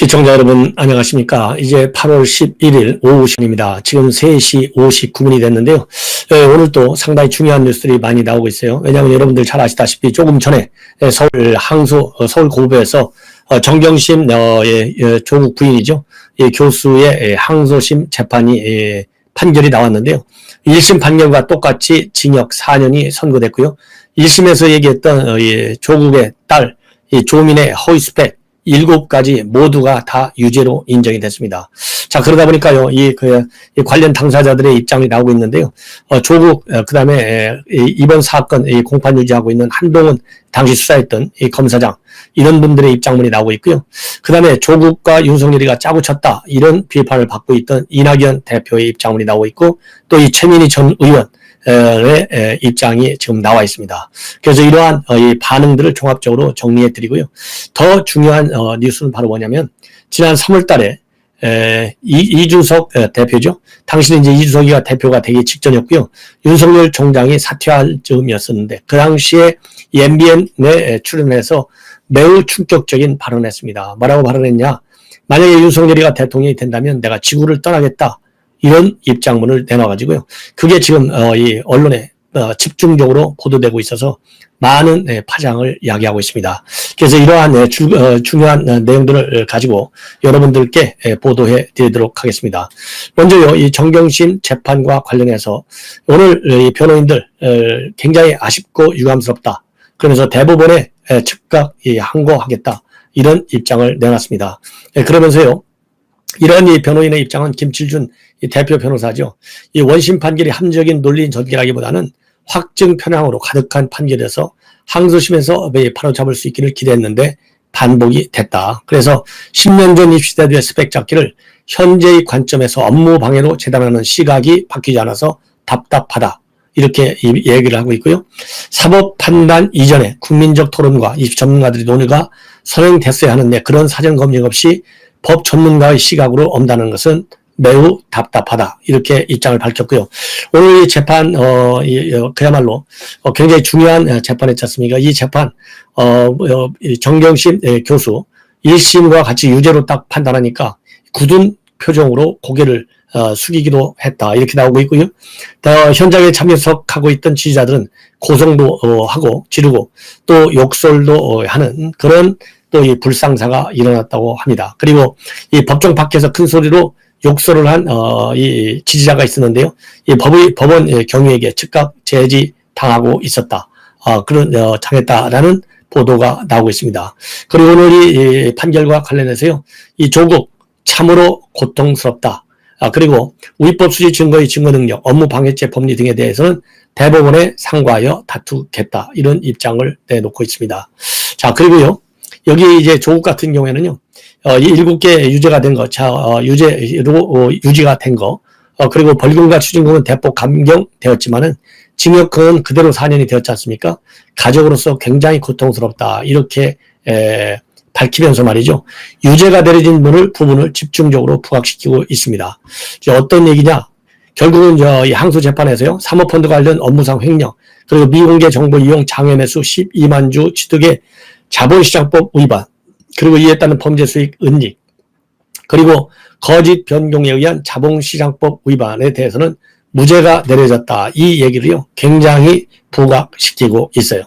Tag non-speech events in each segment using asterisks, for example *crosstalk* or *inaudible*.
시청자 여러분 안녕하십니까. 이제 8월 11일 오후 시간입니다. 지금 3시 59분이 됐는데요. 예, 오늘 또 상당히 중요한 뉴스들이 많이 나오고 있어요. 왜냐하면 여러분들 잘 아시다시피 조금 전에 예, 서울 항소 어, 서울 고부에서 어, 정경심 어, 예, 예, 조국 부인이죠. 예, 교수의 예, 항소심 재판이 예, 판결이 나왔는데요. 1심 판결과 똑같이 징역 4년이 선고됐고요. 1심에서 얘기했던 조국의 딸이 조민의 허위 스펙 일곱 가지 모두가 다 유죄로 인정이 됐습니다. 자 그러다 보니까요 이, 그, 이 관련 당사자들의 입장이 나오고 있는데요. 어, 조국 어, 그 다음에 에, 이, 이번 사건 이 공판 유지하고 있는 한동훈 당시 수사했던 이 검사장 이런 분들의 입장문이 나오고 있고요. 그 다음에 조국과 윤석열이가 짜고 쳤다 이런 비판을 받고 있던 이낙연 대표의 입장문이 나오고 있고 또 이 최민희 전 의원 의 입장이 지금 나와 있습니다. 그래서 이러한 어, 이 반응들을 종합적으로 정리해 드리고요. 더 중요한 어, 뉴스는 바로 뭐냐면 지난 3월 달에 이, 준석 대표죠. 당시는 이제 이준석이가 대표가 되기 직전이었고요. 윤석열 총장이 사퇴할 즈음이었었는데 그 당시에 MBN에 출연해서 매우 충격적인 발언을 했습니다. 뭐라고 발언했냐? 만약에 윤석열이가 대통령이 된다면 내가 지구를 떠나겠다. 이런 입장문을 내놔가지고요. 그게 지금 어, 이 언론에 어, 집중적으로 보도되고 있어서 많은 네, 파장을 야기하고 있습니다. 그래서 이러한 네, 주, 어, 중요한 내용들을 가지고 여러분들께 보도해 드리도록 하겠습니다. 먼저요, 이 정경심 재판과 관련해서 오늘 이 변호인들 굉장히 아쉽고 유감스럽다. 그러면서 대법원에 즉각 항고하겠다. 이런 입장을 내놨습니다. 그러면서요, 이런 이 변호인의 입장은 김칠준 대표 변호사죠. 이 원심 판결이 합리적인 논리인 전개라기보다는 확증 편향으로 가득한 판결에서 항소심에서 바로 잡을 수 있기를 기대했는데 반복이 됐다. 그래서 10년 전 입시대들의 스펙 잡기를 현재의 관점에서 업무 방해로 재단하는 시각이 바뀌지 않아서 답답하다. 이렇게 얘기를 하고 있고요. 사법 판단 이전에 국민적 토론과 입시 전문가들의 논의가 선행됐어야 하는데 그런 사전 검증 없이 법 전문가의 시각으로 온다는 것은 매우 답답하다 이렇게 입장을 밝혔고요. 오늘 이 재판 어, 이, 어, 그야말로 어, 굉장히 중요한 재판이지 않습니까? 이 재판 어, 어 정경심 예, 교수 1심과 같이 유죄로 딱 판단하니까 굳은 표정으로 고개를 어, 숙이기도 했다 이렇게 나오고 있고요. 어, 현장에 참여석하고 있던 지지자들은 고성도 어, 하고 지르고 또 욕설도 어, 하는 그런 또 이 불상사가 일어났다고 합니다. 그리고 이 법정 밖에서 큰 소리로 욕설을 한, 어, 이 지지자가 있었는데요. 이 법의, 법원 경위에게 즉각 제지 당하고 있었다. 어, 그런, 어, 당했다라는 보도가 나오고 있습니다. 그리고 오늘 이 판결과 관련해서요. 이 조국 참으로 고통스럽다. 아, 그리고 위법 수지 증거의 증거 능력, 업무 방해죄 법리 등에 대해서는 대법원에 상고하여 다투겠다. 이런 입장을 내놓고 있습니다. 자, 그리고요. 여기 이제 조국 같은 경우에는요. 어, 이 일곱 개 유죄가 된 거, 자, 어, 유죄로 어, 유지가 된 거, 어, 그리고 벌금과 추징금은 대폭 감경되었지만은 징역은 그대로 4년이 되었지 않습니까? 가족으로서 굉장히 고통스럽다. 이렇게 에, 밝히면서 말이죠. 유죄가 내려진 분을 부분을 집중적으로 부각시키고 있습니다. 어떤 얘기냐? 결국은 이 항소 재판에서요. 사모펀드 관련 업무상 횡령, 그리고 미공개 정보 이용 장외 매수 12만 주 취득의 자본시장법 위반, 그리고 이에 따른 범죄 수익 은닉, 그리고 거짓 변경에 의한 자본시장법 위반에 대해서는 무죄가 내려졌다. 이 얘기를요, 굉장히 부각시키고 있어요.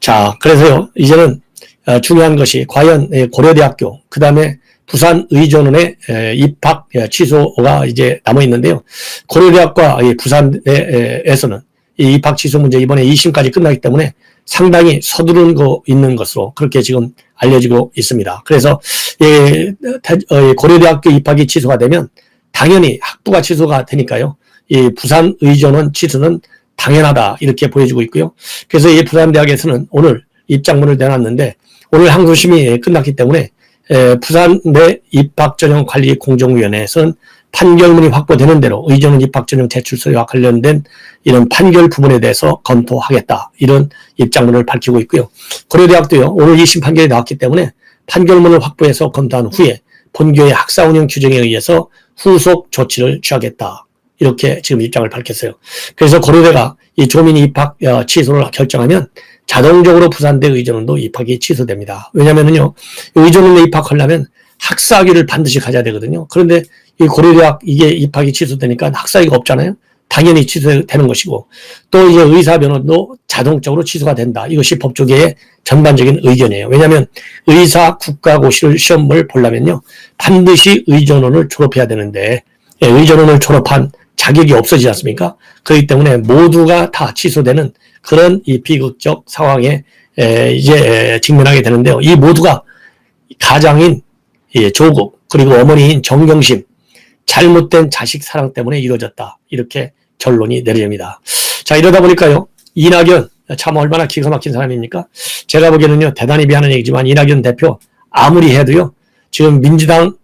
자, 그래서요, 이제는 어, 중요한 것이 과연 예, 고려대학교, 그 다음에 부산 의전원의 입학 취소가 이제 남아 있는데요. 고려대학과 부산에서는 이 입학 취소 문제 이번에 2심까지 끝나기 때문에 상당히 서두른 거 있는 것으로 그렇게 지금 알려지고 있습니다. 그래서 어, 고려대학교 입학이 취소가 되면 당연히 학부가 취소가 되니까요. 이 부산 의전원 취소는 당연하다 이렇게 보여지고 있고요. 그래서 이 부산대학에서는 오늘 입장문을 내놨는데 오늘 항소심이 끝났기 때문에 부산 내 입학전형관리공정위원회에서는 판결문이 확보되는 대로 의전원 입학전형 제출서와 관련된 이런 판결 부분에 대해서 검토하겠다. 이런 입장문을 밝히고 있고요. 고려대학도요. 오늘 2심 판결이 나왔기 때문에 판결문을 확보해서 검토한 후에 본교의 학사 운영 규정에 의해서 후속 조치를 취하겠다. 이렇게 지금 입장을 밝혔어요. 그래서 고려대가 이 조민이 입학 어, 취소를 결정하면 자동적으로 부산대 의전원도 입학이 취소됩니다. 왜냐면은요, 의전원에 입학하려면 학사학위를 반드시 가져야 되거든요. 그런데 이 고려대학 이게 입학이 취소되니까 학사학위가 없잖아요. 당연히 취소되는 것이고 또 이제 의사 변호도 자동적으로 취소가 된다. 이것이 법조계의 전반적인 의견이에요. 왜냐하면 의사 국가고시를 시험을 보려면요 반드시 의전원을 졸업해야 되는데 예, 의전원을 졸업한 자격이 없어지지 않습니까? 그렇기 때문에 모두가 다 취소되는 그런 이 비극적 상황에 에, 이제 직면하게 되는데요. 이 모두가 가장인 예, 조국 그리고 어머니인 정경심 잘못된 자식 사랑 때문에 이루어졌다. 이렇게 결론이 내려집니다. 자 이러다 보니까요. 이낙연 참 얼마나 기가 막힌 사람입니까? 제가 보기에는요 대단히 미안한 얘기지만 이낙연 대표 아무리 해도요 지금 민주당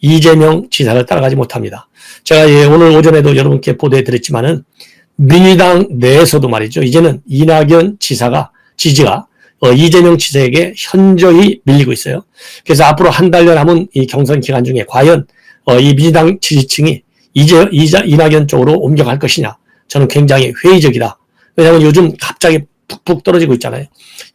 이재명 지사를 따라가지 못합니다. 제가 예, 오늘 오전에도 여러분께 보도해 드렸지만은 민주당 내에서도 말이죠. 이제는 이낙연 지사가 지지가 어, 이재명 지사에게 현저히 밀리고 있어요. 그래서 앞으로 한 달여 남은 이 경선 기간 중에 과연 어, 이 민주당 지지층이 이제 이낙연 쪽으로 옮겨갈 것이냐 저는 굉장히 회의적이다. 왜냐하면 요즘 갑자기 푹푹 떨어지고 있잖아요.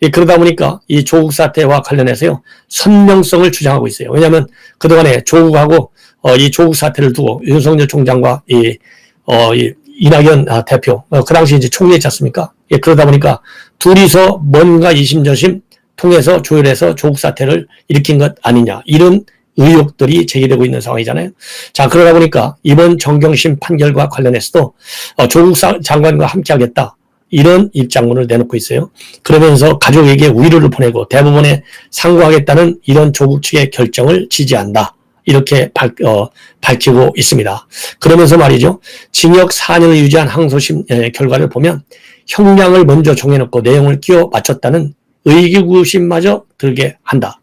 예, 그러다 보니까 이 조국 사태와 관련해서요 선명성을 주장하고 있어요. 왜냐하면 그동안에 조국하고 어, 이 조국 사태를 두고 윤석열 총장과 이, 어, 이 이낙연 아, 대표 어, 그 당시 이제 총리했지 않습니까? 예, 그러다 보니까 둘이서 뭔가 이심저심 통해서 조율해서 조국 사태를 일으킨 것 아니냐 이런 의혹들이 제기되고 있는 상황이잖아요. 자 그러다 보니까 이번 정경심 판결과 관련해서도 어, 조국 장관과 함께하겠다 이런 입장문을 내놓고 있어요. 그러면서 가족에게 위로를 보내고 대부분에 상고하겠다는 이런 조국 측의 결정을 지지한다. 이렇게 밝, 어, 밝히고 있습니다. 그러면서 말이죠. 징역 4년을 유지한 항소심 에, 결과를 보면 형량을 먼저 정해놓고 내용을 끼워 맞췄다는 의기구심마저 들게 한다.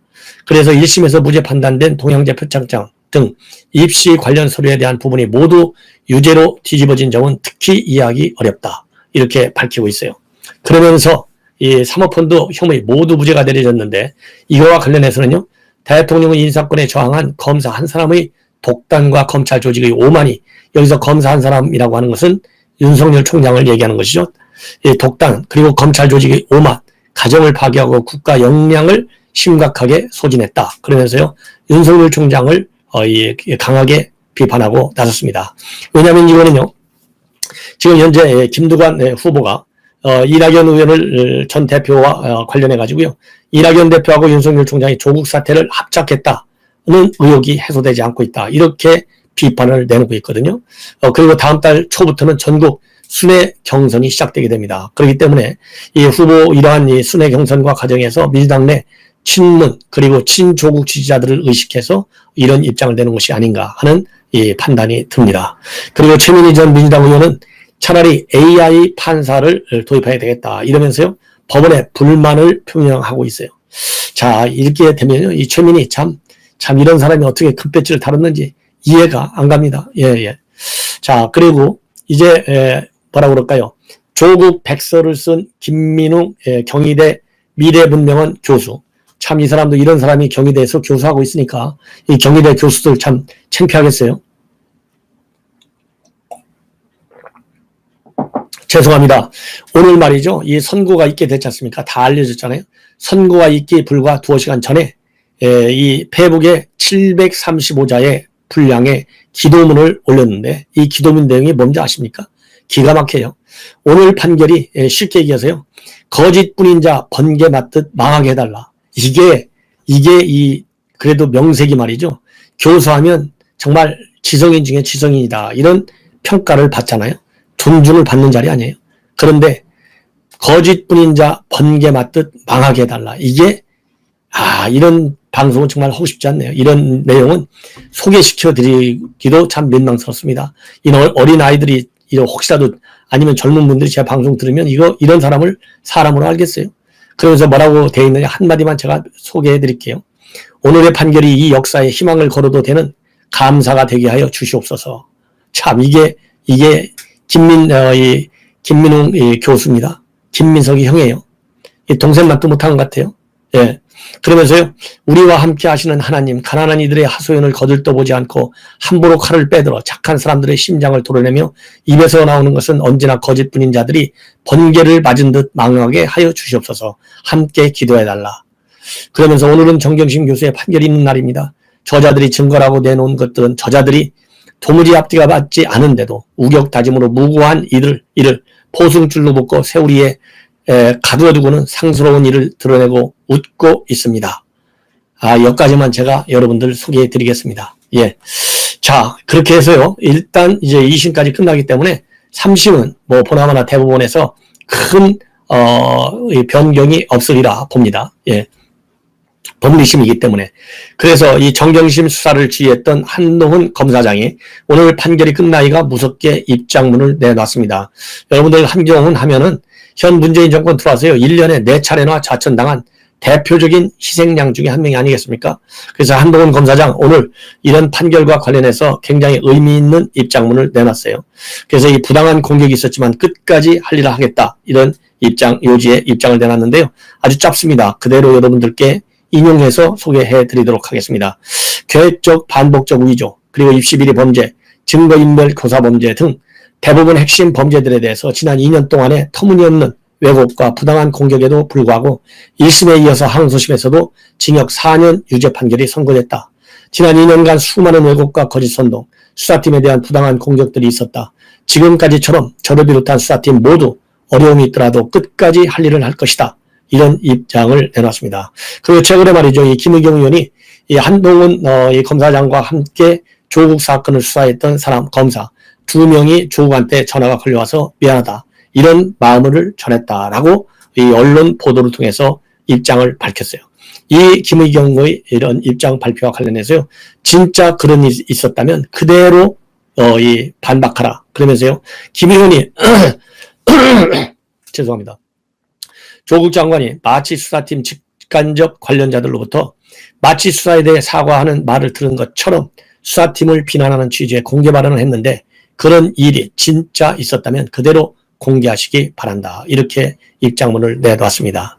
그래서 1심에서 무죄 판단된 동양제 표창장 등 입시 관련 서류에 대한 부분이 모두 유죄로 뒤집어진 점은 특히 이해하기 어렵다. 이렇게 밝히고 있어요. 그러면서 이 사모펀드 혐의 모두 무죄가 내려졌는데 이거와 관련해서는요. 대통령의 인사권에 저항한 검사 한 사람의 독단과 검찰 조직의 오만이 여기서 검사 한 사람이라고 하는 것은 윤석열 총장을 얘기하는 것이죠. 이 독단 그리고 검찰 조직의 오만 가정을 파괴하고 국가 역량을 심각하게 소진했다. 그러면서요 윤석열 총장을 어, 강하게 비판하고 나섰습니다. 왜냐하면 이거는요 지금 현재 김두관 후보가 어, 이낙연 의원을 전 대표와 어, 관련해 가지고요. 이낙연 대표하고 윤석열 총장이 조국 사태를 합작했다는 의혹이 해소되지 않고 있다. 이렇게 비판을 내놓고 있거든요. 어, 그리고 다음 달 초부터는 전국 순회 경선이 시작되게 됩니다. 그렇기 때문에 이 후보 이러한 이 순회 경선과 과정에서 민주당 내 친문 그리고 친조국 지지자들을 의식해서 이런 입장을 내는 것이 아닌가 하는 이 판단이 듭니다. 그리고 최민희 전 민주당 의원은 차라리 AI 판사를 도입해야 되겠다. 이러면서요. 법원에 불만을 표명하고 있어요. 자, 이렇게 되면요. 이 최민희 참, 참 이런 사람이 어떻게 급배지를 다뤘는지 이해가 안 갑니다. 예, 예. 자, 그리고 이제, 에, 뭐라 그럴까요? 조국 백서를 쓴 김민웅 에, 경희대 미래문명원 교수. 참 이 사람도 이런 사람이 경희대에서 교수하고 있으니까 이 경희대 교수들 참 창피하겠어요. 죄송합니다. 오늘 말이죠. 이 선고가 있게 됐지 않습니까? 다 알려졌잖아요. 선고가 있기 불과 두어 시간 전에 이 페북에 735자의 분량의 기도문을 올렸는데 이 기도문 내용이 뭔지 아십니까? 기가 막혀요. 오늘 판결이 쉽게 얘기해서요. 거짓뿐인 자 번개 맞듯 망하게 해달라. 이게 이게 이 그래도 명색이 말이죠. 교수하면 정말 지성인 중에 지성인이다. 이런 평가를 받잖아요. 존중을 받는 자리 아니에요. 그런데 거짓뿐인 자 번개 맞듯 망하게 해달라. 이게 아 이런 방송은 정말 하고 싶지 않네요. 이런 내용은 소개시켜 드리기도 참 민망스럽습니다. 이 어린 아이들이 혹시라도 아니면 젊은 분들이 제 방송 들으면 이거 이런 사람을 사람으로 알겠어요. 그러면서 뭐라고 되어 있느냐 한마디만 제가 소개해 드릴게요. 오늘의 판결이 이 역사에 희망을 걸어도 되는 감사가 되게 하여 주시옵소서. 참 이게 이게 김민, 어, 이, 김민웅 이 교수입니다. 김민석이 형이에요. 이 동생 만도 못한 것 같아요. 예. 그러면서요, 우리와 함께 하시는 하나님, 가난한 이들의 하소연을 거들떠보지 않고 함부로 칼을 빼들어 착한 사람들의 심장을 도려내며 입에서 나오는 것은 언제나 거짓뿐인 자들이 번개를 맞은 듯 망하게 하여 주시옵소서 함께 기도해달라. 그러면서 오늘은 정경심 교수의 판결이 있는 날입니다. 저자들이 증거라고 내놓은 것들은 저자들이 도무지 앞뒤가 맞지 않은데도 우격다짐으로 무고한 이들, 이를 포승줄로 묶고 세우리에 에, 가두어두고는 상스러운 일을 드러내고 웃고 있습니다. 아, 여기까지만 제가 여러분들 소개해 드리겠습니다. 예. 자, 그렇게 해서요. 일단 이제 2심까지 끝나기 때문에 3심은 뭐 보나마나 대법원에서 큰, 어, 변경이 없으리라 봅니다. 예. 법리심이기 때문에. 그래서 이 정경심 수사를 지휘했던 한동훈 검사장이 오늘 판결이 끝나기가 무섭게 입장문을 내놨습니다. 여러분들 한경훈 하면은 현 문재인 정권 들어와서요. 1년에 4차례나 좌천당한 대표적인 희생양 중에 한 명이 아니겠습니까? 그래서 한동훈 검사장 오늘 이런 판결과 관련해서 굉장히 의미 있는 입장문을 내놨어요. 그래서 이 부당한 공격이 있었지만 끝까지 할 일을 하겠다. 이런 입장, 요지의 입장을 내놨는데요. 아주 짧습니다. 그대로 여러분들께 인용해서 소개해 드리도록 하겠습니다. 계획적 반복적 위조, 그리고 입시 비리 범죄, 증거인멸 교사 범죄 등 대부분 핵심 범죄들에 대해서 지난 2년 동안의 터무니없는 왜곡과 부당한 공격에도 불구하고 1심에 이어서 항소심에서도 징역 4년 유죄 판결이 선고됐다. 지난 2년간 수많은 왜곡과 거짓 선동, 수사팀에 대한 부당한 공격들이 있었다. 지금까지처럼 저를 비롯한 수사팀 모두 어려움이 있더라도 끝까지 할 일을 할 것이다. 이런 입장을 내놨습니다. 그리고 최근에 말이죠. 이 김의경 의원이 이 한동훈 어, 이 검사장과 함께 조국 사건을 수사했던 사람 검사 두 명이 조국한테 전화가 걸려와서 미안하다. 이런 마음을 전했다라고 이 언론 보도를 통해서 입장을 밝혔어요. 이 김의경의 이런 입장 발표와 관련해서요. 진짜 그런 일이 있었다면 그대로 어, 이 반박하라. 그러면서요. 김의원이 *coughs* 죄송합니다. 조국 장관이 마치 수사팀 직간접 관련자들로부터 마치 수사에 대해 사과하는 말을 들은 것처럼 수사팀을 비난하는 취지의 공개 발언을 했는데 그런 일이 진짜 있었다면 그대로 공개하시기 바란다. 이렇게 입장문을 내놨습니다.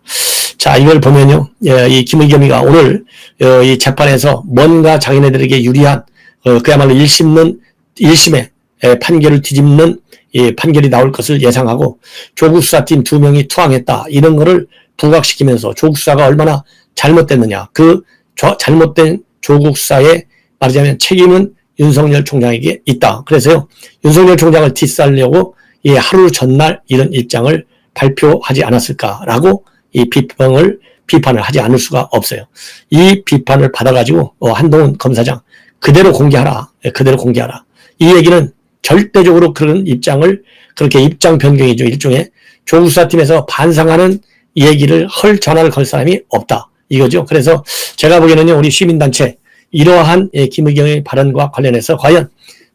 자, 이걸 보면요. 예, 이 김의겸이가 오늘 어, 이 재판에서 뭔가 자기네들에게 유리한 어, 그야말로 1심은 1심의 판결을 뒤집는 판결이 나올 것을 예상하고 조국 수사팀 두 명이 투항했다. 이런 거를 부각시키면서 조국 수사가 얼마나 잘못됐느냐. 그 잘못된 조국 수사의 말하자면 책임은 윤석열 총장에게 있다. 그래서요. 윤석열 총장을 뒷살려고 이 하루 전날 이런 입장을 발표하지 않았을까라고 이 비평을 비판을 하지 않을 수가 없어요. 이 비판을 받아가지고 어, 한동훈 검사장 그대로 공개하라. 예, 그대로 공개하라. 이 얘기는 절대적으로 그런 입장을 그렇게 입장 변경이죠. 일종의 조국수사팀에서 반성하는 얘기를 헐 전화를 걸 사람이 없다. 이거죠. 그래서 제가 보기에는요. 우리 시민단체 이러한 예, 김의경의 발언과 관련해서 과연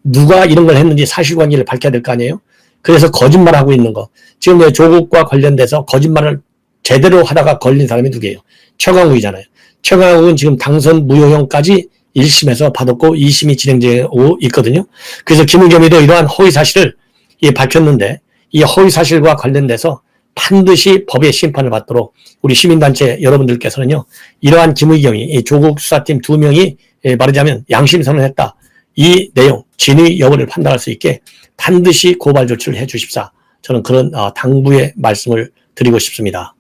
누가 이런 걸 했는지 사실관계를 밝혀야 될 거 아니에요. 그래서 거짓말하고 있는 거. 지금 조국과 관련돼서 거짓말을 제대로 하다가 걸린 사람이 누구예요? 최강욱이잖아요. 최강욱은 지금 당선 무효형까지 1심에서 받았고 2심이 진행되고 있거든요. 그래서 김은겸이도 이러한 허위 사실을 밝혔는데 이 허위 사실과 관련돼서 반드시 법의 심판을 받도록 우리 시민단체 여러분들께서는요, 이러한 김의경이 조국 수사팀 두 명이 말하자면 양심선언 했다. 이 내용, 진위 여부를 판단할 수 있게 반드시 고발 조치를 해 주십사. 저는 그런 어, 당부의 말씀을 드리고 싶습니다.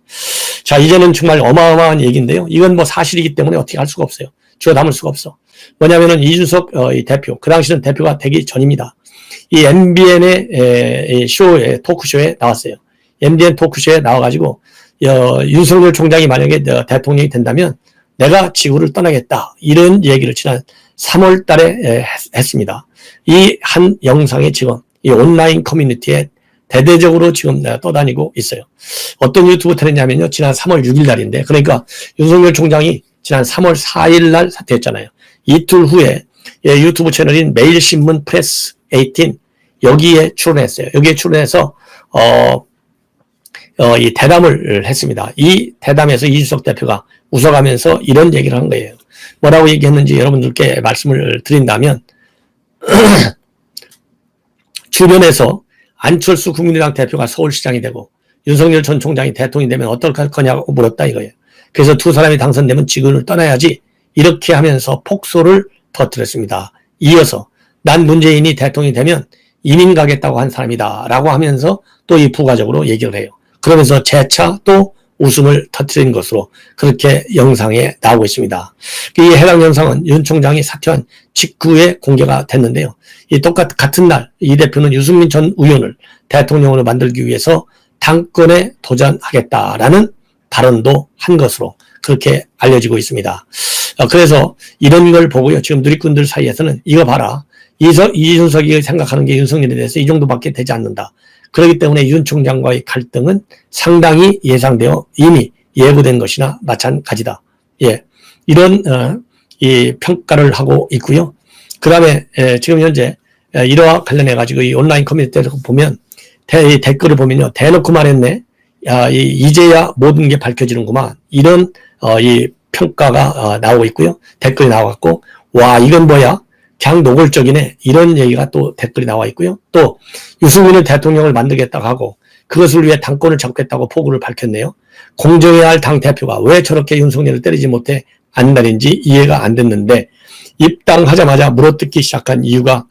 자, 이제는 정말 어마어마한 얘기인데요. 이건 뭐 사실이기 때문에 어떻게 할 수가 없어요. 주어 담을 수가 없어. 뭐냐면은 이준석 어, 대표, 그 당시는 대표가 되기 전입니다. 이 MBN의 쇼에, 토크쇼에 나왔어요. MBN 토크쇼에 나와가지고, 어, 윤석열 총장이 만약에 대통령이 된다면 내가 지구를 떠나겠다. 이런 얘기를 지난 3월 달에 했, 습니다 이 한 영상에 지금 이 온라인 커뮤니티에 대대적으로 지금 떠다니고 있어요. 어떤 유튜브 트렌냐면요. 지난 3월 6일 날인데, 그러니까 윤석열 총장이 지난 3월 4일 날 사퇴했잖아요. 이틀 후에 예, 유튜브 채널인 매일신문 프레스 18 여기에 출연했어요. 여기에 출연해서 어, 어, 이 대담을 했습니다. 이 대담에서 이준석 대표가 웃어가면서 이런 얘기를 한 거예요. 뭐라고 얘기했는지 여러분들께 말씀을 드린다면 *clears throat* 주변에서 안철수 국민의당 대표가 서울시장이 되고 윤석열 전 총장이 대통령이 되면 어떨 거냐고 물었다 이거예요. 그래서 두 사람이 당선되면 지구를 떠나야지 이렇게 하면서 폭소를 터뜨렸습니다. 이어서 난 문재인이 대통령이 되면 이민 가겠다고 한 사람이다 라고 하면서 또 이 부가적으로 얘기를 해요. 그러면서 재차 또 웃음을 터뜨린 것으로 그렇게 영상에 나오고 있습니다. 이 해당 영상은 윤 총장이 사퇴한 직후에 공개가 됐는데요. 이 똑같, 같은 날 이 대표는 유승민 전 의원을 대통령으로 만들기 위해서 당권에 도전하겠다라는 발언도 한 것으로 그렇게 알려지고 있습니다. 어, 그래서 이런 걸 보고요. 지금 누리꾼들 사이에서는 이거 봐라. 이서, 이준석이 생각하는 게 윤석열에 대해서 이 정도밖에 되지 않는다. 그렇기 때문에 윤 총장과의 갈등은 상당히 예상되어 이미 예고된 것이나 마찬가지다. 예. 이런, 어, 이 평가를 하고 있고요. 그 다음에, 지금 현재, 에, 이와 관련해 가지고 이 온라인 커뮤니티에서 보면, 대, 이 댓글을 보면요. 대놓고 말했네. 야, 이, 이제야 모든 게 밝혀지는구만. 이런, 어, 이 평가가 어, 나오고 있고요. 댓글이 나와갖고, 와, 이건 뭐야? 그냥 노골적이네. 이런 얘기가 또 댓글이 나와 있고요. 또 유승민을 대통령을 만들겠다고 하고 그것을 위해 당권을 잡겠다고 포부를 밝혔네요. 공정해야 할 당 대표가 왜 저렇게 윤석열을 때리지 못해 안달인지 이해가 안 됐는데 입당하자마자 물어뜯기 시작한 이유가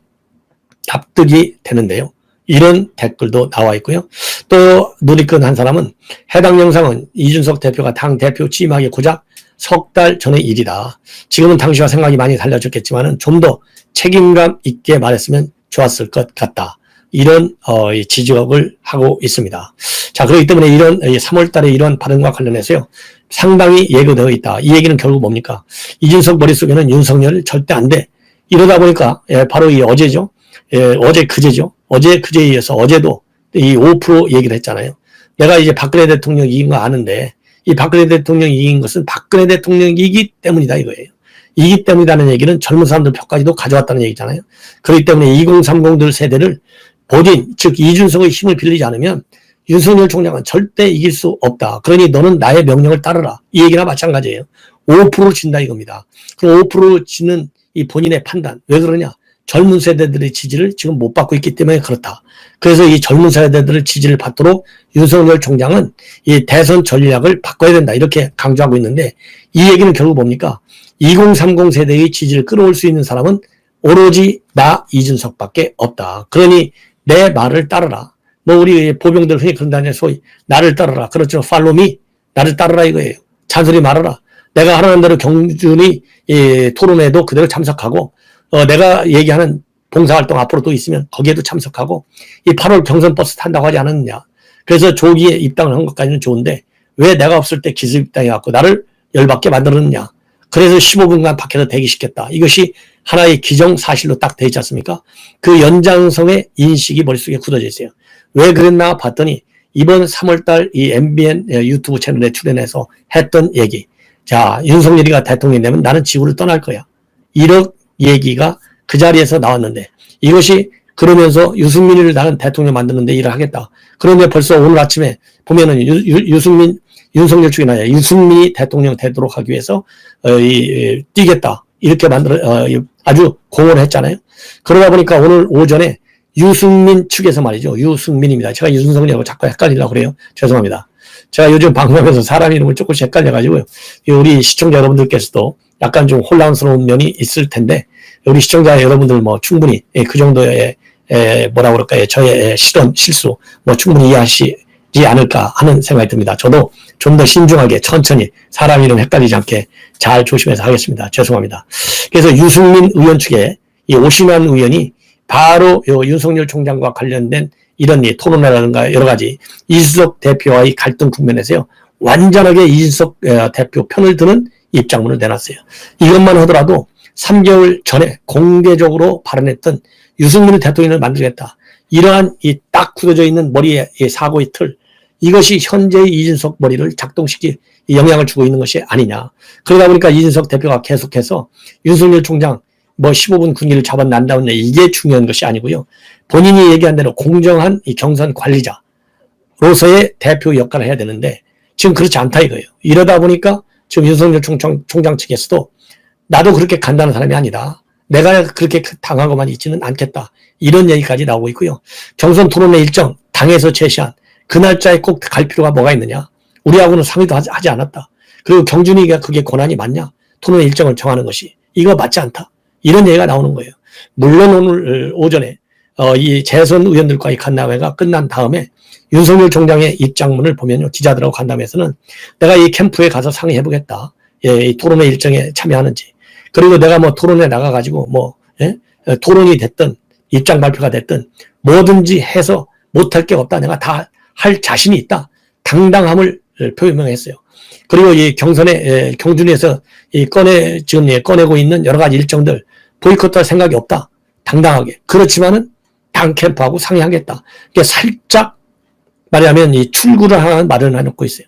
납득이 되는데요. 이런 댓글도 나와 있고요. 또 누리꾼 한 사람은 해당 영상은 이준석 대표가 당 대표 취임하기 고작 석 달 전의 일이다. 지금은 당시와 생각이 많이 달라졌겠지만은 좀 더 책임감 있게 말했으면 좋았을 것 같다. 이런 어, 지적을 하고 있습니다. 자, 그렇기 때문에 이런 3월 달에 이런 발언과 관련해서요. 상당히 예고되어 있다. 이 얘기는 결국 뭡니까? 이준석 머릿속에는 윤석열 절대 안 돼. 이러다 보니까 예, 바로 이 어제죠. 예, 어제 그제죠. 어제 그제에 의해서 어제도 이 5% 얘기를 했잖아요. 내가 이제 박근혜 대통령 이긴 거 아는데 이 박근혜 대통령 이긴 것은 박근혜 대통령이기 때문이다 이거예요. 이기 때문이라는 얘기는 젊은 사람들 표까지도 가져왔다는 얘기잖아요. 그렇기 때문에 2030들 세대를 본인, 즉 이준석의 힘을 빌리지 않으면 윤석열 총장은 절대 이길 수 없다. 그러니 너는 나의 명령을 따르라. 이 얘기나 마찬가지예요. 5% 진다 이겁니다. 그럼 5% 지는 이 본인의 판단. 왜 그러냐? 젊은 세대들의 지지를 지금 못 받고 있기 때문에 그렇다. 그래서 이 젊은 세대들의 지지를 받도록 윤석열 총장은 이 대선 전략을 바꿔야 된다. 이렇게 강조하고 있는데 이 얘기는 결국 뭡니까? 2030 세대의 지지를 끌어올 수 있는 사람은 오로지 나 이준석밖에 없다. 그러니 내 말을 따르라. 뭐 우리 보병들 흔히 그런다는 소위 나를 따르라. 그렇죠. 팔로미 나를 따르라 이거예요. 잔소리 말아라. 내가 하라는 대로 경준이 예, 토론회도 그대로 참석하고 어, 내가 얘기하는 봉사활동 앞으로 또 있으면 거기에도 참석하고 이 8월 경선 버스 탄다고 하지 않았느냐. 그래서 조기에 입당을 한 것까지는 좋은데 왜 내가 없을 때 기습 입당해갖고 나를 열받게 만들었느냐. 그래서 15분간 밖에서 대기시켰다. 이것이 하나의 기정사실로 딱 되어 있지 않습니까? 그 연장성의 인식이 머릿속에 굳어져 있어요. 왜 그랬나 봤더니 이번 3월달 이 MBN 유튜브 채널에 출연해서 했던 얘기. 자, 윤석열이가 대통령이 되면 나는 지구를 떠날 거야. 이런 얘기가 그 자리에서 나왔는데 이것이 그러면서 유승민을 나는 대통령 만드는데 일을 하겠다. 그런데 벌써 오늘 아침에 보면은 유, 유 승민 윤석열 측이 나야 유승민이 대통령 되도록 하기 위해서 어, 이, 이, 뛰겠다. 이렇게 만들어 어, 아주 공언을 했잖아요. 그러다 보니까 오늘 오전에 유승민 측에서 말이죠. 유승민입니다. 제가 유승석이라고 자꾸 헷갈리려고 그래요. 죄송합니다. 제가 요즘 방송하면서 사람 이름을 조금씩 헷갈려가지고요. 우리 시청자 여러분들께서도 약간 좀 혼란스러운 면이 있을 텐데 우리 시청자 여러분들 뭐 충분히 예, 그 정도의 에, 뭐라 그럴까요? 저의 실언 실수 뭐 충분히 이해하시지 않을까 하는 생각이 듭니다. 저도 좀 더 신중하게 천천히 사람 이름 헷갈리지 않게 잘 조심해서 하겠습니다. 죄송합니다. 그래서 유승민 의원 측에 이 오신환 의원이 바로 요 윤석열 총장과 관련된 이런 토론회라든가 여러 가지 이수석 대표와의 갈등 국면에서요 완전하게 이준석 대표 편을 드는 입장문을 내놨어요. 이것만 하더라도 3개월 전에 공개적으로 발언했던 유승민 대통령을 만들겠다. 이러한 이 딱 굳어져 있는 머리의 사고의 틀, 이것이 현재의 이준석 머리를 작동시키 영향을 주고 있는 것이 아니냐. 그러다 보니까 이준석 대표가 계속해서 윤석열 총장 뭐 15분 군기를 잡아난 다음에 이게 중요한 것이 아니고요. 본인이 얘기한 대로 공정한 이 경선 관리자로서의 대표 역할을 해야 되는데 지금 그렇지 않다 이거예요. 이러다 보니까 지금 윤석열 총장, 총장 측에서도 나도 그렇게 간다는 사람이 아니다. 내가 그렇게 당하고만 있지는 않겠다. 이런 얘기까지 나오고 있고요. 경선 토론회 일정 당에서 제시한 그 날짜에 꼭 갈 필요가 뭐가 있느냐. 우리하고는 상의도 하지, 않았다. 그리고 경준이가 그게 권한이 맞냐. 토론회 일정을 정하는 것이. 이거 맞지 않다. 이런 얘기가 나오는 거예요. 물론 오늘 오전에 어, 이 재선 의원들과의 간담회가 끝난 다음에 윤석열 총장의 입장문을 보면요. 기자들하고 간담회에서는 내가 이 캠프에 가서 상의해보겠다. 예, 이 토론회 일정에 참여하는지. 그리고 내가 뭐 토론에 나가가지고 뭐, 예? 어, 토론이 됐든 입장 발표가 됐든 뭐든지 해서 못할 게 없다. 내가 다 할 자신이 있다. 당당함을 표명했어요. 그리고 이 경선에, 예, 경준에서 이 꺼내, 지금 예, 꺼내고 있는 여러 가지 일정들 보이콧할 생각이 없다. 당당하게. 그렇지만은 당 캠프하고 상의하겠다. 이게 살짝 말하면 이 충돌을 하는 말을 해놓고 있어요.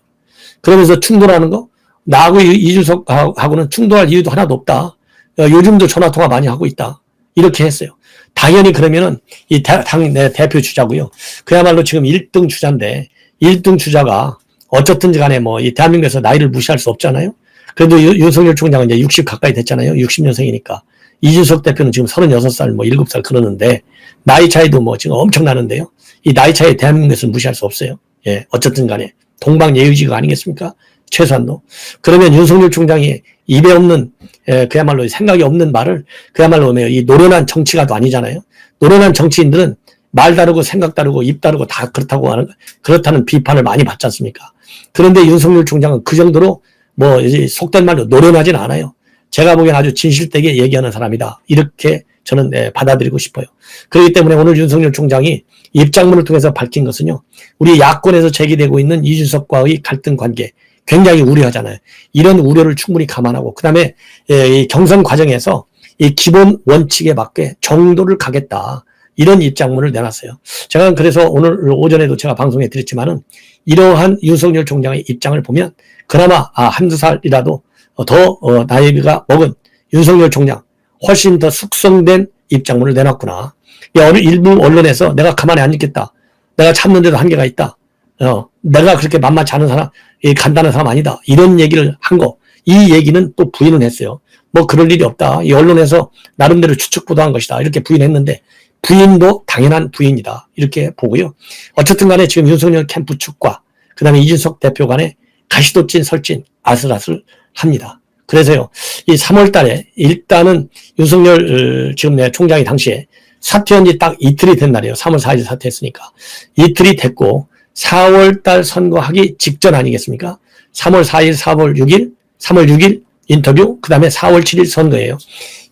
그러면서 충돌하는 거 나하고 이- 이준석하고는 충돌할 이유도 하나도 없다. 어, 요즘도 전화 통화 많이 하고 있다. 이렇게 했어요. 당연히 그러면은 이 당 내 대표 주자고요. 그야말로 지금 1등 주자인데 1등 주자가 어쨌든지 간에 뭐 이 대한민국에서 나이를 무시할 수 없잖아요. 그래도 유- 윤석열 총장은 이제 60 가까이 됐잖아요. 60년생이니까. 이준석 대표는 지금 36살, 뭐 7살 그러는데 나이 차이도 뭐 지금 엄청 나는데요. 이 나이 차이 대한민국에서는 무시할 수 없어요. 예, 어쨌든 간에 동방예의지가 아니겠습니까? 최소한도. 그러면 윤석열 총장이 입에 없는 예, 그야말로 생각이 없는 말을 그야말로 뭐이 노련한 정치가도 아니잖아요. 노련한 정치인들은 말 다르고 생각 다르고 입 다르고 다 그렇다고 하는 그렇다는 비판을 많이 받지 않습니까? 그런데 윤석열 총장은 그 정도로 뭐 속된 말로 노련하진 않아요. 제가 보기엔 아주 진실되게 얘기하는 사람이다. 이렇게 저는 예, 받아들이고 싶어요. 그렇기 때문에 오늘 윤석열 총장이 입장문을 통해서 밝힌 것은요. 우리 야권에서 제기되고 있는 이준석과의 갈등 관계 굉장히 우려하잖아요. 이런 우려를 충분히 감안하고 그다음에 예, 이 경선 과정에서 이 기본 원칙에 맞게 정도를 가겠다. 이런 입장문을 내놨어요. 제가 그래서 오늘 오전에도 제가 방송에 드렸지만은 이러한 윤석열 총장의 입장을 보면 그나마 아, 한두 살이라도 더 어, 나이가 먹은 윤석열 총장 훨씬 더 숙성된 입장문을 내놨구나. 이 어느 일부 언론에서 내가 가만히 안 있겠다. 내가 참는데도 한계가 있다. 어, 내가 그렇게 만만치 않은 사람, 이 간단한 사람 아니다. 이런 얘기를 한 거. 이 얘기는 또 부인은 했어요. 뭐 그럴 일이 없다. 이 언론에서 나름대로 추측 보도한 것이다. 이렇게 부인했는데 부인도 당연한 부인이다. 이렇게 보고요. 어쨌든 간에 지금 윤석열 캠프 측과 그 다음에 이준석 대표 간에 가시돋친 설진 아슬아슬 합니다. 그래서요, 이 3월 달에 일단은 윤석열 어, 지금 내 총장이 당시에 사퇴한 지 딱 이틀이 된 날이에요. 3월 4일 사퇴했으니까. 이틀이 됐고 4월 달 선거하기 직전 아니겠습니까? 3월 4일, 4월 6일, 3월 6일 인터뷰, 그 다음에 4월 7일 선거예요.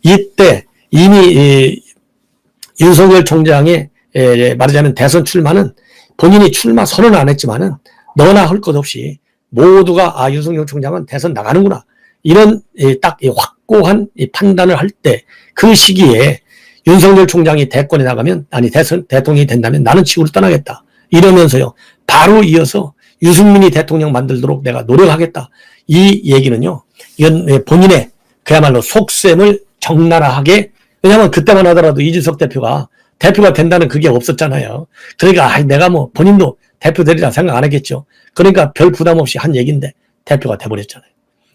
이때 이미 이 윤석열 총장의 에, 말하자면 대선 출마는 본인이 출마 선언 안 했지만은 너나 할 것 없이 모두가 아 윤석열 총장은 대선 나가는구나. 이런 딱 확고한 이 판단을 할 때 그 시기에 윤석열 총장이 대권에 나가면 아니 대선 대통령이 된다면 나는 지구를 떠나겠다. 이러면서요. 바로 이어서 유승민이 대통령 만들도록 내가 노력하겠다. 이 얘기는요. 이건 본인의 그야말로 속셈을 적나라하게 왜냐하면 그때만 하더라도 이준석 대표가 대표가 된다는 그게 없었잖아요. 그러니까 아, 내가 뭐 본인도 대표 되리라 생각 안 했겠죠. 그러니까 별 부담 없이 한 얘기인데 대표가 돼버렸잖아요.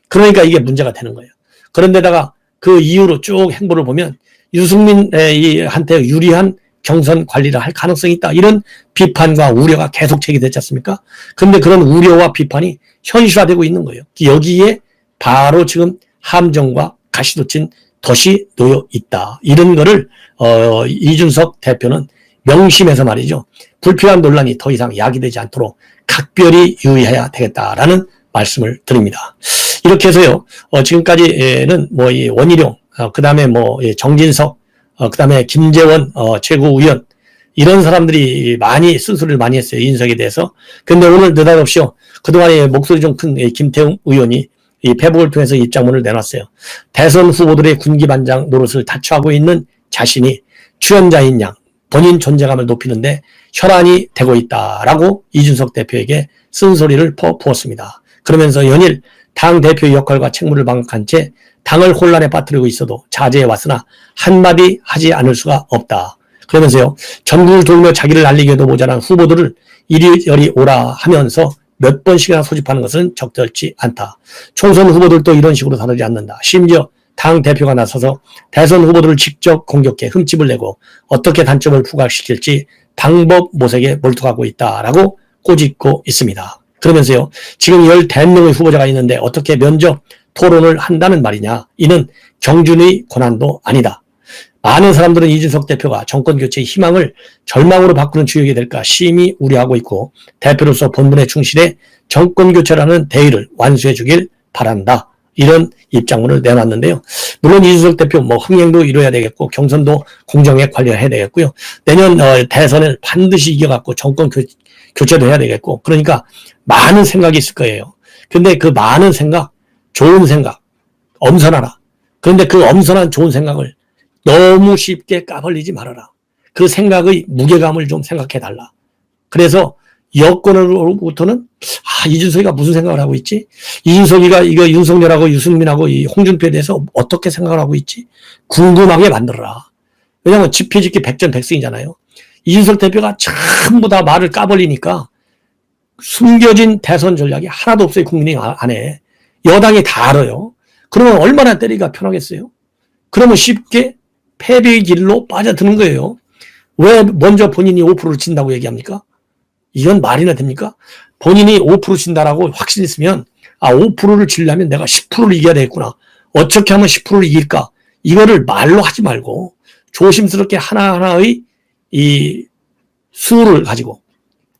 그러니까 이게 문제가 되는 거예요. 그런데다가 그 이후로 쭉 행보를 보면 유승민한테 유리한 경선 관리를 할 가능성이 있다. 이런 비판과 우려가 계속 제기됐지 않습니까? 그런데 그런 우려와 비판이 현실화되고 있는 거예요. 여기에 바로 지금 함정과 가시돋친 덫이 놓여 있다. 이런 거를 어, 이준석 대표는 명심해서 말이죠. 불필요한 논란이 더 이상 야기되지 않도록 각별히 유의해야 되겠다라는 말씀을 드립니다. 이렇게 해서요. 어, 지금까지는 뭐 이 원희룡, 어, 그 다음에 뭐 정진석, 어, 그 다음에 김재원 어, 최고위원 이런 사람들이 많이 쓴소리를 많이 했어요. 이준석에 대해서. 근데 오늘 느닷없이요. 그동안에 목소리 좀 큰 김태웅 의원이 이 페북을 통해서 입장문을 내놨어요. 대선 후보들의 군기반장 노릇을 다처하고 있는 자신이 출연자인 양 본인 존재감을 높이는데 혈안이 되고 있다라고 이준석 대표에게 쓴소리를 퍼부었습니다. 그러면서 연일 당 대표의 역할과 책무를 망각한 채 당을 혼란에 빠뜨리고 있어도 자제해 왔으나 한마디 하지 않을 수가 없다. 그러면서요 전국을 돌며 자기를 알리기에도 모자란 후보들을 이리저리 오라 하면서 몇 번씩이나 소집하는 것은 적절치 않다. 총선 후보들도 이런 식으로 다루지 않는다. 심지어 당 대표가 나서서 대선 후보들을 직접 공격해 흠집을 내고 어떻게 단점을 부각시킬지 방법 모색에 몰두하고 있다라고 꼬집고 있습니다. 그러면서요, 지금 15명의 후보자가 있는데 어떻게 면접 토론을 한다는 말이냐. 이는 경준의 권한도 아니다. 많은 사람들은 이준석 대표가 정권 교체의 희망을 절망으로 바꾸는 주역이 될까 심히 우려하고 있고 대표로서 본분에 충실해 정권 교체라는 대의를 완수해 주길 바란다. 이런 입장문을 내놨는데요. 물론 이준석 대표 뭐 흥행도 이뤄야 되겠고 경선도 공정에 관리해야 되겠고요. 내년 어, 대선을 반드시 이겨갖고 정권 교, 교체도 해야 되겠고 그러니까 많은 생각이 있을 거예요. 근데 그 많은 생각, 좋은 생각, 엄선하라. 그런데 그 엄선한 좋은 생각을 너무 쉽게 까발리지 말아라. 그 생각의 무게감을 좀 생각해 달라. 그래서 여권으로부터는 아 이준석이가 무슨 생각을 하고 있지? 이준석이가 이거 윤석열하고 유승민하고 이 홍준표에 대해서 어떻게 생각을 하고 있지? 궁금하게 만들어라. 왜냐하면 지피지기 백전백승이잖아요. 이준석 대표가 전부 다 말을 까버리니까 숨겨진 대선 전략이 하나도 없어요. 국민의 안에. 여당이 다 알아요. 그러면 얼마나 때리기가 편하겠어요? 그러면 쉽게 패배의 길로 빠져드는 거예요. 왜 먼저 본인이 5%를 친다고 얘기합니까? 이건 말이나 됩니까? 본인이 5% 친다라고 확신했으면 아 5%를 치려면 내가 10%를 이겨야 되겠구나. 어떻게 하면 10%를 이길까? 이거를 말로 하지 말고 조심스럽게 하나하나의 이 수를 가지고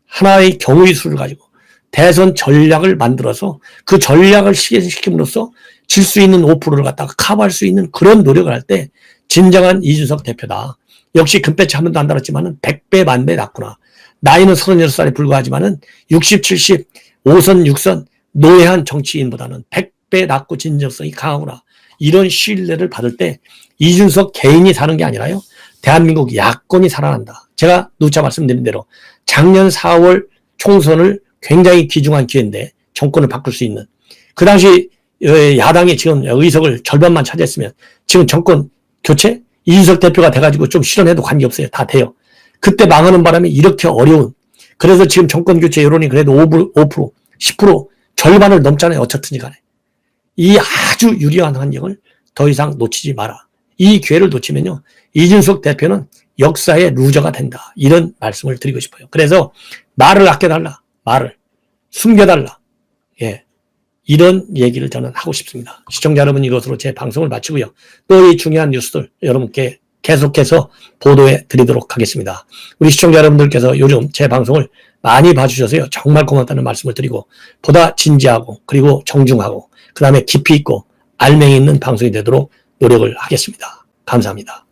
하나의 경우의 수를 가지고 대선 전략을 만들어서 그 전략을 실현시킴으로써 질 수 있는 5%를 갖다가 커버할 수 있는 그런 노력을 할 때 진정한 이준석 대표다. 역시 금배치 한 번도 안 달았지만 은 100배 만배 낫구나. 나이는 36살에 불과하지만은 60, 70, 5선, 6선 노예한 정치인보다는 100배 낫고 진정성이 강하구나. 이런 신뢰를 받을 때 이준석 개인이 사는 게 아니라요. 대한민국 야권이 살아난다. 제가 누차 말씀드린 대로 작년 4월 총선을 굉장히 귀중한 기회인데 정권을 바꿀 수 있는 그 당시 야당이 지금 의석을 절반만 차지했으면 지금 정권 교체 이준석 대표가 돼가지고 좀 실현해도 관계없어요. 다 돼요. 그때 망하는 바람에 이렇게 어려운 그래서 지금 정권 교체 여론이 그래도 5%, 5% 10% 절반을 넘잖아요. 어쨌든지 간에. 이 아주 유리한 환경을 더 이상 놓치지 마라. 이 기회를 놓치면요. 이준석 대표는 역사의 루저가 된다. 이런 말씀을 드리고 싶어요. 그래서 말을 아껴달라. 말을. 숨겨달라. 예. 이런 얘기를 저는 하고 싶습니다. 시청자 여러분 이것으로 제 방송을 마치고요. 또 이 중요한 뉴스들 여러분께 계속해서 보도해 드리도록 하겠습니다. 우리 시청자 여러분들께서 요즘 제 방송을 많이 봐주셔서요. 정말 고맙다는 말씀을 드리고 보다 진지하고 그리고 정중하고 그 다음에 깊이 있고 알맹이 있는 방송이 되도록 노력을 하겠습니다. 감사합니다.